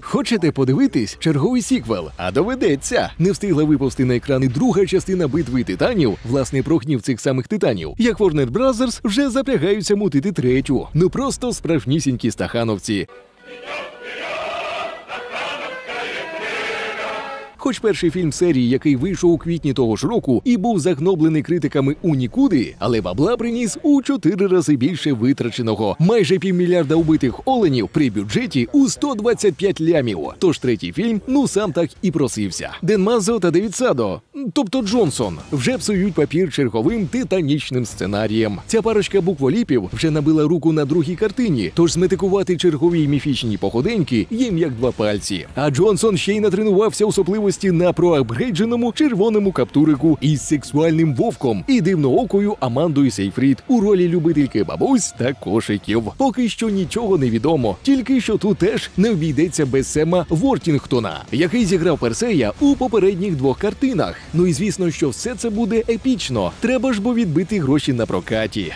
Хочете подивитись черговий сіквел? А доведеться. Не встигла виповсти на екрани друга частина битви титанів, власне, про гнів цих самих титанів. Як Warner Brothers вже запрягаються мутити третю. Ну просто справжнісінькі стахановці. Хоч перший фільм серії, який вийшов у квітні того ж року і був загноблений критиками у нікуди, але бабла приніс у чотири рази більше витраченого. Майже півмільярда убитих оленів при бюджеті у 125 лямів. Тож третій фільм ну сам так і просився. Ден Мазо та Девід Садо, тобто Джонсон, вже псують папір черговим титанічним сценарієм. Ця парочка букволіпів вже набила руку на другій картині, тож зметикувати чергові міфічні походеньки їм як два пальці. А Джонсон ще й натренувався особливості на проапгрейдженому червоному каптурику із сексуальним вовком і дивноокою Амандою Сейфрід у ролі любительки бабусь та кошиків. Поки що нічого не відомо, тільки що тут теж не обійдеться без Сема Вортінгтона, який зіграв Персея у попередніх двох картинах. Ну і звісно, що все це буде епічно. Треба ж бо відбити гроші на прокаті.